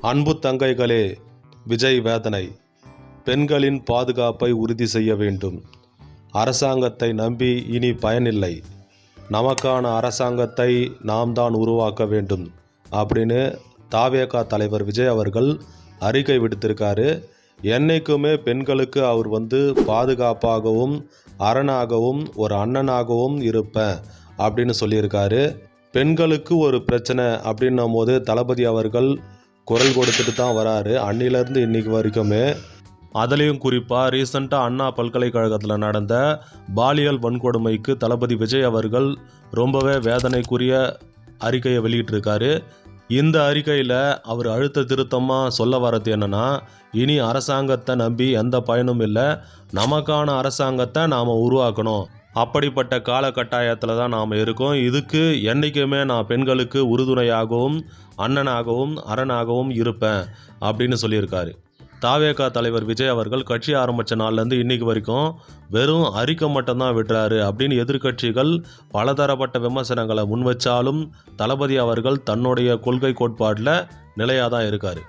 அன்பு தங்கைகளே விஜய் வேதனை. பெண்களின் பாதுகாப்பை உறுதி செய்ய வேண்டும். அரசாங்கத்தை நம்பி இனி பயனில்லை. நமக்கான அரசாங்கத்தை நாம் தான் உருவாக்க வேண்டும் அப்படின்னு தாவேகா தலைவர் விஜய் அவர்கள் அறிக்கை விடுத்திருக்காரு. என்றைக்குமே பெண்களுக்கு அவர் வந்து பாதுகாப்பாகவும் அரணாகவும் ஒரு அண்ணனாகவும் இருப்பேன் அப்படின்னு சொல்லியிருக்காரு. பெண்களுக்கு ஒரு பிரச்சனை அப்படின்னும் போது தளபதி அவர்கள் குரல் கொடுத்துட்டு தான் வராரு. அன்னிலேருந்து இன்னைக்கு வரைக்குமே அதுலேயும் குறிப்பாக ரீசண்டாக அண்ணா பல்கலைக்கழகத்தில் நடந்த பாலியல் வன்கொடுமைக்கு தளபதி விஜய் அவர்கள் ரொம்பவே வேதனைக்குரிய அறிக்கையை வெளியிட்டிருக்காரு. இந்த அறிக்கையில் அவர் அழுத்த திருத்தமாக சொல்ல வர்றது என்னென்னா இனி அரசாங்கத்தை நம்பி எந்த பயனும் இல்லை. நமக்கான அரசாங்கத்தை நாம் உருவாக்கணும். அப்படிப்பட்ட காலகட்டாயத்தில் தான் நாம் இருக்கோம். இதுக்கு என்றைக்குமே நான் பெண்களுக்கு உறுதுணையாகவும் அண்ணனாகவும் அரணாகவும் இருப்பேன் அப்படின்னு சொல்லியிருக்காரு. தாவேகா தலைவர் விஜய் அவர்கள் கட்சி ஆரம்பித்த நாள்லேருந்து இன்னைக்கு வரைக்கும் வெறும் அறிக்கை மட்டும்தான் விடுறாரு அப்படின்னு எதிர்க்கட்சிகள் பலதரப்பட்ட விமர்சனங்களை முன்வச்சாலும் தளபதி அவர்கள் தன்னுடைய கொள்கை கோட்பாட்டில் நிலையாக தான் இருக்கார்.